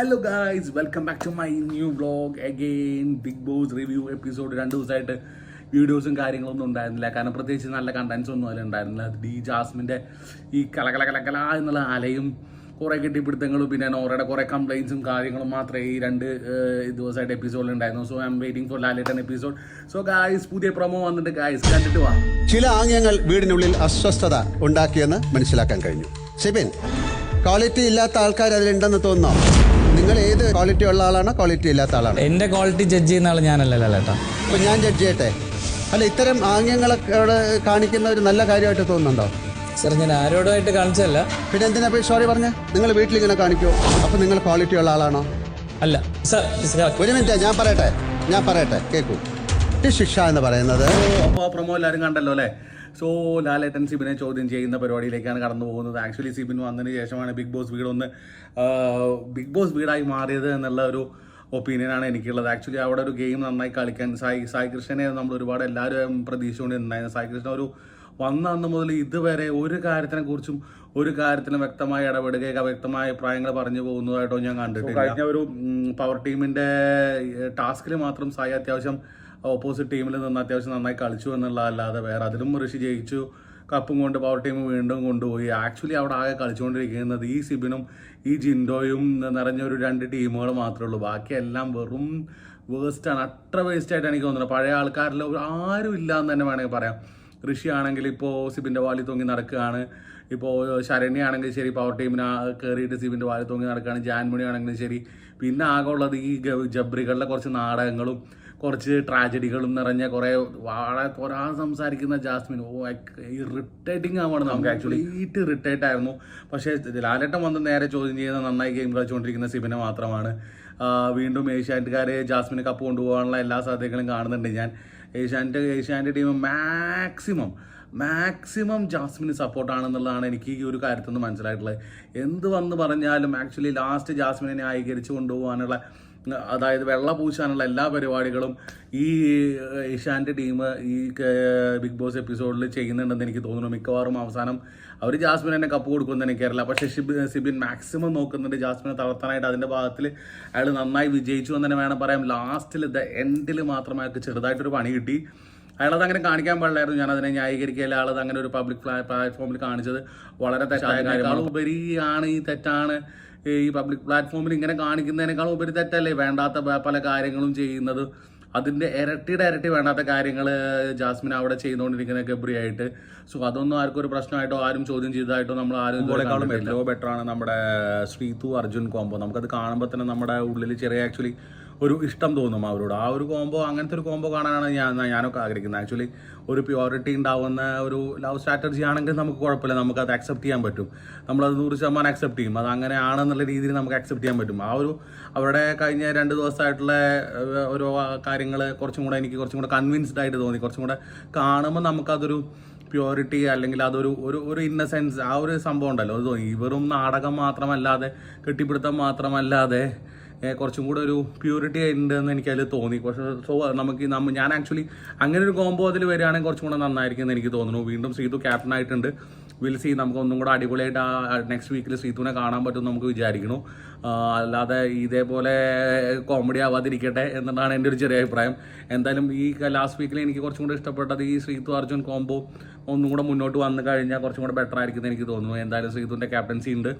Hello guys welcome back to my new vlog again Bigg Boss review episode രണ്ട് ദിവസമായിട്ട് വീഡിയോസും കാര്യങ്ങളൊന്നും ഉണ്ടായിരുന്നില്ല. കാരണം പ്രത്യേകിച്ച് നല്ല കണ്ടൻസ് ഒന്നും അതിൽ ഉണ്ടായിരുന്നില്ല. ഡി ജാസ്മിന്റെ ഈ കലകല കലകല എന്നുള്ള അലയും കുറേ കെട്ടിപ്പിടുത്തങ്ങളും പിന്നെ നോറയുടെ കുറേ കംപ്ലയിൻസും കാര്യങ്ങളും മാത്രമേ ഈ രണ്ട് ദിവസമായിട്ട് എപ്പിസോഡിൽ ഉണ്ടായിരുന്നു. So I'm waiting for Lalettan episode so guys പുതിയ പ്രൊമോ വന്നിട്ട് ഗായ്സ് കണ്ടിട്ട് വാ. ചില ആംഗ്യങ്ങൾ വീടിനുള്ളിൽ അസ്വസ്ഥത ഉണ്ടാക്കിയെന്ന് മനസ്സിലാക്കാൻ കഴിഞ്ഞു. സിബിൻ ക്വാളിറ്റി ഇല്ലാത്ത ആൾക്കാർ അതിലുണ്ടെന്ന് തോന്നുന്നോ? നിങ്ങൾ ഏത് ക്വാളിറ്റി ഉള്ള ആളാണോ ക്വാളിറ്റി ഇല്ലാത്ത ആളാണോ? എന്റെ ക്വാളിറ്റി ജഡ്ജ് ചെയ്യുന്ന ആൾ ഞാനല്ലല്ലോ ചേട്ടാ അപ്പൊ ഞാൻ ജഡ്ജ് ചെയ്യട്ടെ? അല്ല ഇത്തരം ആംഗ്യങ്ങളൊക്കെ അവിടെ കാണിക്കുന്ന ഒരു നല്ല കാര്യമായിട്ട് തോന്നുന്നുണ്ടോ? സാർ ഞാൻ ആരോടുമായിട്ട് കാണിച്ചല്ല പിന്നെ എന്തിനാ പോയി സോറി പറഞ്ഞേ? നിങ്ങൾ വീട്ടിൽ ഇങ്ങനെ കാണിക്കോ അപ്പൊ നിങ്ങൾ ക്വാളിറ്റി ഉള്ള ആളാണോ? അല്ല സാർ ഒരു മിനിറ്റ് ഞാൻ പറയട്ടെ? ഞാൻ പറയട്ടെ കേൾക്കൂ ശിക്ഷ എന്ന് പറയുന്നത് അപ്പോൾ ആ പ്രൊമോ എല്ലാവരും കണ്ടല്ലോ അല്ലേ? സോ ലാലേട്ടൻ സിബിനെ ചോദ്യം ചെയ്യുന്ന പരിപാടിയിലേക്കാണ് കടന്നു പോകുന്നത്. ആക്ച്വലി സിബിൻ വന്നതിന് ശേഷമാണ് ബിഗ് ബോസ് വീടൊന്ന് ബിഗ് ബോസ് വീടായി മാറിയത് എന്നുള്ള ഒരു ഒപ്പീനിയനാണ് എനിക്കുള്ളത്. ആക്ച്വലി അവിടെ ഒരു ഗെയിം നന്നായി കളിക്കാൻ സായി സായി കൃഷ്ണനെ നമ്മൾ ഒരുപാട് എല്ലാവരും പ്രതീക്ഷിച്ചുകൊണ്ടിരുന്നു സായി കൃഷ്ണ ഒരു വന്ന അന്ന് മുതൽ ഇതുവരെ ഒരു കാര്യത്തിനെ കുറിച്ചും ഒരു കാര്യത്തിനും വ്യക്തമായി ഇടപെടുകയോ വ്യക്തമായ അഭിപ്രായങ്ങൾ പറഞ്ഞു പോകുന്നതായിട്ടോ ഞാൻ കണ്ടിട്ടില്ല. കഴിഞ്ഞ ഒരു പവർ ടീമിന്റെ ടാസ്കിൽ മാത്രം സായി അത്യാവശ്യം ഓപ്പോസിറ്റ് ടീമിൽ നിന്ന് അത്യാവശ്യം നന്നായി കളിച്ചു എന്നുള്ള അല്ലാതെ വേറെ അതിലും ഋഷി ജയിച്ചു. കപ്പും കൊണ്ട് പവർ ടീം വീണ്ടും കൊണ്ടുപോയി. ആക്ച്വലി അവിടെ ആകെ കളിച്ചുകൊണ്ടിരിക്കുന്നത് ഈ സിബിനും ഈ ജിൻഡോയും നിറഞ്ഞ ഒരു രണ്ട് ടീമുകൾ മാത്രമേ ഉള്ളൂ. ബാക്കിയെല്ലാം വെറും വേസ്റ്റാണ് അത്ര വേസ്റ്റ് ആയിട്ട് എനിക്ക് തോന്നുന്നത്. പഴയ ആൾക്കാരിൽ ആരും ഇല്ല എന്ന് തന്നെ വേണമെങ്കിൽ പറയാം. ഋഷി ആണെങ്കിൽ ഇപ്പോൾ സിബിന്റെ വാലി തൂങ്ങി നടക്കുകയാണ്. ഇപ്പോൾ ശരണ്യ ആണെങ്കിൽ ശരി പവർ ടീമിന് കയറിയിട്ട് സിബിന്റെ വാലി തൂങ്ങി നടക്കുകയാണ്. ജാൻമണി ആണെങ്കിലും ശരി. പിന്നെ ആകെ ഉള്ളത് ഈ ജബ്രികളുടെ കുറച്ച് നാടകങ്ങളും കുറച്ച് ട്രാജഡികളും നിറഞ്ഞ കുറേ വാഴ പോരാ സംസാരിക്കുന്ന ജാസ്മിൻ. ഓ ഇറിറ്റേറ്റിംഗ് ആവാണ് നമുക്ക് ആക്ച്വലി ഈറ്റ് ഇറിറ്റേറ്റ് ആയിരുന്നു. പക്ഷേ ലാലേട്ടൻ വന്ന് നേരെ ചോദ്യം ചെയ്യുന്ന നന്നായി ഗെയിം കളിച്ചുകൊണ്ടിരിക്കുന്ന സിബിനെ മാത്രമാണ്. വീണ്ടും ഏഷ്യാനെറ്റുകാരെ ജാസ്മിന് കപ്പ് കൊണ്ടുപോകാനുള്ള എല്ലാ സാധ്യതകളും കാണുന്നുണ്ട്. ഞാൻ Asianet Asianet team maximum maximum ജാസ്മിന് സപ്പോർട്ടാണെന്നുള്ളതാണ് എനിക്ക് ഈ ഒരു കാര്യത്തിൽ നിന്ന് മനസ്സിലായിട്ടുള്ളത്. എന്ത് വന്ന് പറഞ്ഞാലും ആക്ച്വലി ലാസ്റ്റ് ജാസ്മിനെ ന്യായീകരിച്ച് കൊണ്ടുപോകാനുള്ള അതായത് വെള്ള പൂശാനുള്ള എല്ലാ പരിപാടികളും ഈ ഏഷ്യാന്റെ ടീം ഈ ബിഗ് ബോസ് എപ്പിസോഡിൽ ചെയ്യുന്നുണ്ടെന്ന് എനിക്ക് തോന്നുന്നു. മിക്കവാറും അവസാനം അവർ ജാസ്മിൻ തന്നെ കപ്പ് കൊടുക്കുമെന്ന് എനിക്കറിയില്ല. പക്ഷേ ഷിബിൻ സിബിൻ മാക്സിമം നോക്കുന്നുണ്ട്. ജാസ്മിനെ തളർത്താനായിട്ട് അതിന്റെ ഭാഗത്തിൽ അയാൾ നന്നായി വിജയിച്ചു എന്ന് തന്നെ വേണം പറയാം. ലാസ്റ്റിൽ ദ എൻഡിൽ മാത്രം അയാൾക്ക് ചെറുതായിട്ടൊരു പണി കിട്ടി. അയാളത് അങ്ങനെ കാണിക്കാൻ പാടില്ലായിരുന്നു. ഞാൻ അതിനെ ന്യായീകരിക്കുകയില്ല. ആളത് അങ്ങനെ ഒരു പബ്ലിക് പ്ലാറ്റ്ഫോമിൽ കാണിച്ചത് വളരെ തെറ്റായ കാര്യമാണ്. ഉപരിയാണ് ഈ തെറ്റാണ്. ഈ പബ്ലിക് പ്ലാറ്റ്ഫോമിൽ ഇങ്ങനെ കാണിക്കുന്നതിനേക്കാളും ഉപരി തെറ്റല്ലേ? വേണ്ടാത്ത പല കാര്യങ്ങളും ചെയ്യുന്നത്. അതിന്റെ ഇരട്ടിയുടെ ഇരട്ടി വേണ്ടാത്ത കാര്യങ്ങൾ ജാസ്മിൻ അവിടെ ചെയ്തുകൊണ്ടിരിക്കുന്ന ഗബ്രി ആയിട്ട് സോ അതൊന്നും ആർക്കും ഒരു പ്രശ്നമായിട്ടോ ആരും ചോദ്യം ചെയ്തതായിട്ടോ നമ്മൾ ആരും എത്രയോ ബെറ്റർ ആണ് നമ്മുടെ ശ്രീതു അർജുൻ കോംബോ നമുക്കത് കാണുമ്പോൾ തന്നെ നമ്മുടെ ഉള്ളിൽ ചെറിയ ആക്ച്വലി ഒരു ഇഷ്ടം തോന്നും അവരോട്. ആ ഒരു കോംബോ അങ്ങനത്തെ ഒരു കോംബോ കാണാനാണ് ഞാൻ ഞാനൊക്കെ ആഗ്രഹിക്കുന്നത്. ആക്ച്വലി ഒരു പ്യൂരിറ്റി ഉണ്ടാവുന്ന ഒരു ലവ് സ്ട്രാറ്റജി ആണെങ്കിൽ നമുക്ക് കുഴപ്പമില്ല. നമുക്ക് അത് അക്സെപ്റ്റ് ചെയ്യാൻ പറ്റും. നമ്മളത് നൂറ് ശതമാനം അക്സെപ്റ്റ് ചെയ്യും. അത് അങ്ങനെ ആണെന്നുള്ള രീതിയിൽ നമുക്ക് അക്സെപ്റ്റ് ചെയ്യാൻ പറ്റും. ആ ഒരു അവരുടെ കഴിഞ്ഞ രണ്ട് ദിവസമായിട്ടുള്ള ഓരോ കാര്യങ്ങൾ കുറച്ചും കൂടെ എനിക്ക് കുറച്ചും കൂടെ കൺവിൻസ്ഡ് ആയിട്ട് തോന്നി. കുറച്ചും കൂടെ കാണുമ്പോൾ നമുക്കതൊരു പ്യൂരിറ്റി അല്ലെങ്കിൽ അതൊരു ഒരു ഒരു ഇന്നസെൻസ് ആ ഒരു സംഭവം ഉണ്ടല്ലോ. അത് ഇവരും നാടകം മാത്രമല്ലാതെ കെട്ടിപ്പിടുത്തം മാത്രമല്ലാതെ കുറച്ചും കൂടെ ഒരു പ്യൂരിറ്റി ഉണ്ടെന്ന് എനിക്ക് അതിൽ തോന്നി. പക്ഷേ സോ നമുക്ക് ഞാൻ ആക്ച്വലി അങ്ങനെ ഒരു കോംബോ അതിൽ വരികയാണെങ്കിൽ കുറച്ചും കൂടെ നന്നായിരിക്കും എന്ന് എനിക്ക് തോന്നുന്നു. വീണ്ടും സീതു ക്യാപ്റ്റൻ ആയിട്ടുണ്ട്. വിൽ സി നമുക്ക് ഒന്നും കൂടെ അടിപൊളിയായിട്ട് ആ നെക്സ്റ്റ് വീക്കിൽ സീതുവിനെ കാണാൻ പറ്റും നമുക്ക് വിചാരിക്കുന്നു. അല്ലാതെ ഇതേപോലെ കോമഡി ആവാതിരിക്കട്ടെ എന്നതാണ് എന്റെ ഒരു ചെറിയ അഭിപ്രായം. എന്തായാലും ഈ ലാസ്റ്റ് വീക്കിൽ എനിക്ക് കുറച്ചും കൂടെ ഇഷ്ടപ്പെട്ടത് ഈ സീതു അർജുൻ കോംബോ ഒന്നും കൂടെ മുന്നോട്ട് വന്നു കഴിഞ്ഞാൽ കുറച്ചും കൂടെ ബെറ്റർ ആയിരിക്കും എന്ന് എനിക്ക് തോന്നുന്നു. എന്തായാലും സീതുവിന്റെ ക്യാപ്റ്റൻസി ഉണ്ട്.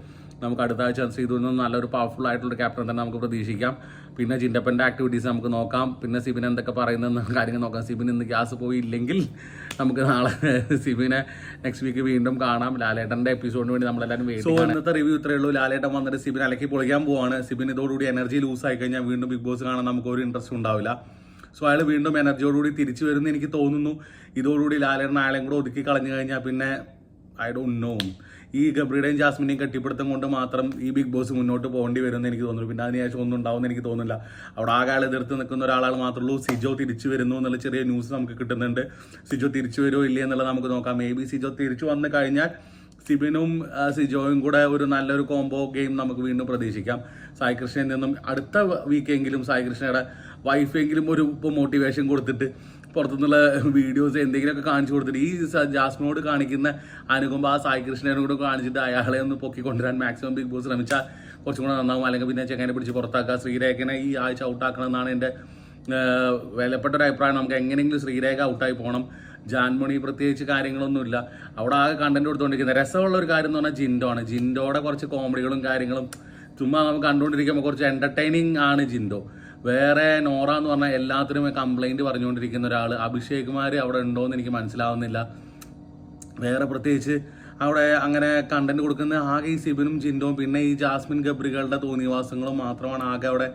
നമുക്ക് അടുത്ത ആഴ്ച ചെയ്തു നിന്ന് നല്ലൊരു പവർഫുൾ ആയിട്ടുള്ള ക്യാപ്റ്റൻ തന്നെ നമുക്ക് പ്രതീക്ഷിക്കാം. പിന്നെ ചിന്തപ്പന്റെ ആക്ടിവിറ്റീസ് നമുക്ക് നോക്കാം. പിന്നെ സിബിൻ എന്തൊക്കെ പറയുന്ന കാര്യങ്ങൾ നോക്കാം. സിബിൻ ഇന്ന് ഗ്യാസ് പോയില്ലെങ്കിൽ നമുക്ക് നാളെ സിബിനെ നെക്സ്റ്റ് വീക്ക് വീണ്ടും കാണാം. ലാലേട്ടന്റെ എപ്പിസോഡിന് വേണ്ടി നമ്മളെല്ലാവരും വെയിറ്റ് സോ ഇന്നത്തെ റിവ്യൂ ഇത്രയേ ഉള്ളൂ. ലാലേട്ടൻ വന്നിട്ട് സിബിൻ അലക്കി പൊളിക്കാൻ പോവാണ്. സിബിൻ ഇതോടുകൂടി എനർജി ലൂസ് ആയി കഴിഞ്ഞാൽ വീണ്ടും ബിഗ് ബോസ് കാണാൻ നമുക്ക് ഒരു ഇൻട്രസ്റ്റ് ഉണ്ടാവില്ല. സോ അയാൾ വീണ്ടും എനർജിയോടുകൂടി തിരിച്ചു വരുമെന്ന് എനിക്ക് തോന്നുന്നു. ഇതോടുകൂടി ലാലേട്ടൻ അയാളെയും കൂടെ ഒതുക്കി കളഞ്ഞു കഴിഞ്ഞാൽ പിന്നെ ഐ ഡോണ്ട് നോ ഈ ഗബ്രിയുടെയും ജാസ്മിനെയും കെട്ടിപ്പിടുത്തം കൊണ്ട് മാത്രം ഈ ബിഗ് ബോസ് മുന്നോട്ട് പോകേണ്ടി വരുമെന്ന് എനിക്ക് തോന്നുന്നു. പിന്നെ അതിനുശേഷം ഒന്നും ഉണ്ടാവുമെന്ന് എനിക്ക് തോന്നുന്നില്ല. അവിടെ ആകെ ആൾ എതിർത്ത് നിൽക്കുന്ന ഒരാളാൾ മാത്രമേ ഉള്ളൂ. സിജോ തിരിച്ചു വരുന്നു എന്നുള്ള ചെറിയ ന്യൂസ് നമുക്ക് കിട്ടുന്നുണ്ട്. സിജോ തിരിച്ചു വരുമോ ഇല്ലേ എന്നുള്ളത് നമുക്ക് നോക്കാം. മേ ബി സിജോ തിരിച്ചു വന്നു കഴിഞ്ഞാൽ സിബിനും സിജോയും കൂടെ ഒരു നല്ലൊരു കോംബോ ഗെയിം നമുക്ക് വീണ്ടും പ്രതീക്ഷിക്കാം. സായി കൃഷ്ണനിൽ നിന്നും അടുത്ത വീക്കെങ്കിലും സായി കൃഷ്ണയുടെ വൈഫെങ്കിലും ഒരു മോട്ടിവേഷൻ കൊടുത്തിട്ട് പുറത്തുനിന്നുള്ള വീഡിയോസ് എന്തെങ്കിലുമൊക്കെ കാണിച്ചു കൊടുത്തിട്ട് ഈ ജാസ്മിനോട് കാണിക്കുന്ന അനുകമ്പ ആ സായി കൃഷ്ണനോട് കാണിച്ചിട്ട് അയാളെ ഒന്ന് പൊക്കി കൊണ്ടുവരാൻ മാക്സിമം ബിഗ് ബോസ് ശ്രമിച്ചാൽ കുറച്ചും കൂടെ നന്നാവും. അല്ലെങ്കിൽ പിന്നെ ചെങ്ങനെ പിടിച്ച് പുറത്താക്കുക. ശ്രീരേഖനെ ഈ ആഴ്ച ഔട്ടാക്കണം എന്നാണ് എന്റെ വിലപ്പെട്ട ഒരു അഭിപ്രായം. നമുക്ക് എങ്ങനെയെങ്കിലും ശ്രീരേഖ ഔട്ടായി പോകണം ജാൻമണി പ്രത്യേകിച്ച് കാര്യങ്ങളൊന്നുമില്ല. അവിടെ ആകെ കണ്ടന്റ് കൊടുത്തുകൊണ്ടിരിക്കുന്നത് രസമുള്ള ഒരു കാര്യം എന്ന് പറഞ്ഞാൽ ജിൻഡോ ആണ്. ജിൻഡോടെ കുറച്ച് കോമഡികളും കാര്യങ്ങളും ചുമ്മാ നമുക്ക് കണ്ടുകൊണ്ടിരിക്കുമ്പോൾ കുറച്ച് എന്റർടൈനിങ് ആണ് ജിൻഡോ. വേറെ നോറ എന്ന് പറഞ്ഞാൽ എല്ലാത്തിനും കംപ്ലൈന്റ് പറഞ്ഞുകൊണ്ടിരിക്കുന്ന ഒരാൾ അഭിഷേക് കുമാർ അവിടെ ഉണ്ടോ എന്ന് എനിക്ക് മനസ്സിലാവുന്നില്ല. വേറെ പ്രത്യേകിച്ച് അവിടെ അങ്ങനെ കണ്ടന്റ് കൊടുക്കുന്ന ആകെ ഈ സിബിനും ചിന്തവും പിന്നെ ഈ ജാസ്മിൻ ഗബ്രികളുടെ തോന്നിവാസങ്ങളും മാത്രമാണ് ആകെ അവിടെ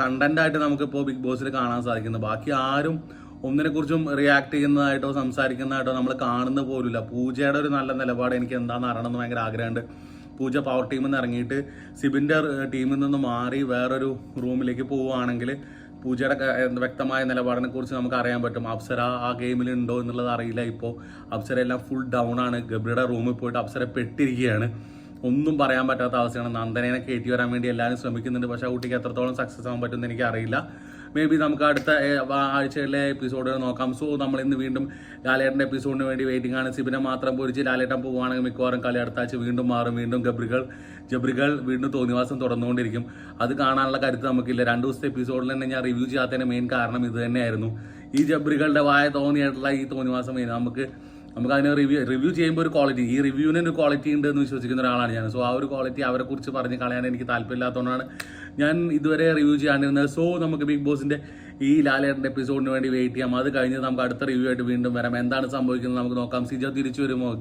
കണ്ടന്റായിട്ട് നമുക്കിപ്പോൾ ബിഗ് ബോസിൽ കാണാൻ സാധിക്കുന്നത്. ബാക്കി ആരും ഒന്നിനെക്കുറിച്ചും റിയാക്ട് ചെയ്യുന്നതായിട്ടോ സംസാരിക്കുന്നതായിട്ടോ നമ്മൾ കാണുന്ന പോലുമില്ല. പൂജയുടെ ഒരു നല്ല നിലപാട് എനിക്ക് എന്താണെന്ന് അറിയണമെന്ന് ഭയങ്കര ആഗ്രഹമുണ്ട്. പൂജ പവർ ടീമിൽ നിന്ന് ഇറങ്ങിയിട്ട് സിബിന്റെ ടീമിൽ നിന്ന് മാറി വേറൊരു റൂമിലേക്ക് പോവുകയാണെങ്കിൽ പൂജയുടെ വ്യക്തമായ നിലപാടിനെ കുറിച്ച് നമുക്ക് അറിയാൻ പറ്റും. അപ്സര ആ ഗെയിമിൽ ഉണ്ടോ എന്നുള്ളത് അറിയില്ല ഇപ്പോൾ അപ്സര എല്ലാം ഫുൾ ഡൗൺ ആണ്. ഗബ്രിയുടെ റൂമിൽ പോയിട്ട് അപ്സര പെട്ടിരിക്കുകയാണ്. ഒന്നും പറയാൻ പറ്റാത്ത അവസ്ഥയാണ്. നന്ദനേനെ കയറ്റി വരാൻ വേണ്ടി എല്ലാവരും ശ്രമിക്കുന്നുണ്ട്. പക്ഷേ ആ കുട്ടിക്ക് എത്രത്തോളം സക്സസ് ആവാൻ പറ്റുമെന്ന് എനിക്ക് അറിയില്ല മേ ബി നമുക്ക് അടുത്ത ആഴ്ചയിലെ എപ്പിസോഡുകൾ നോക്കാം. സോ നമ്മൾ ഇന്ന് വീണ്ടും ലാലേട്ടന്റെ എപ്പിസോഡിന് വേണ്ടി വെയിറ്റിംഗ് ആണ്. സിബിനെ മാത്രം പൊരിച്ച് ലാലേട്ടൻ പോവുകയാണെങ്കിൽ മിക്കവാറും കളി അടുത്ത ആഴ്ച വീണ്ടും മാറും. വീണ്ടും ഗബ്രികൾ ജബ്രികൾ വീണ്ടും തോന്നിവാസം തുടർന്നുകൊണ്ടിരിക്കും അത് കാണാനുള്ള കരുത്ത് നമുക്കില്ല. രണ്ട് ദിവസത്തെ എപ്പിസോഡിൽ തന്നെ ഞാൻ റിവ്യൂ ചെയ്യാത്തതിന് മെയിൻ കാരണം ഇത് തന്നെയായിരുന്നു. ഈ ജബ്രികളുടെ വായ തോന്നിയായിട്ടുള്ള ഈ തോന്നിവാസം നമുക്ക് നമുക്ക് അതിനെ റിവ്യൂ റിവ്യൂ ചെയ്യുമ്പോൾ ഒരു ക്വാളിറ്റി ഈ റിവ്യൂവിന് ഒരു ക്വാളിറ്റി ഉണ്ട് എന്ന് വിശ്വസിക്കുന്ന ഒരാളാണ് ഞാൻ. സോ ആ ഒരു ക്വാളിറ്റി അവരെക്കുറിച്ച് പറഞ്ഞ് കളയാൻ എനിക്ക് താല്പര്യമില്ലാത്തതുകൊണ്ടാണ് ഞാൻ ഇതുവരെ റിവ്യൂ ചെയ്യാണ്ടിരുന്നത്. സോ നമുക്ക് ബിഗ് ബോസിന്റെ ഈ ലാലേട്ടന്റെ എപ്പിസോഡിന് വേണ്ടി വെയിറ്റ് ചെയ്യാം. അത് കഴിഞ്ഞ് നമുക്ക് അടുത്ത റിവ്യൂ ആയിട്ട് വീണ്ടും വരാം. എന്താണ് സംഭവിക്കുന്നത് നമുക്ക് നോക്കാം. സിജ തിരിച്ചു വരുമോ?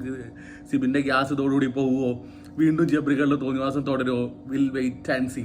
സിബിന്റെ ഗ്യാസ് ഇതോടുകൂടി പോവുമോ? വീണ്ടും ജബ്രികളുടെ തോന്നിവാസം തുടരുമോ? Will wait and see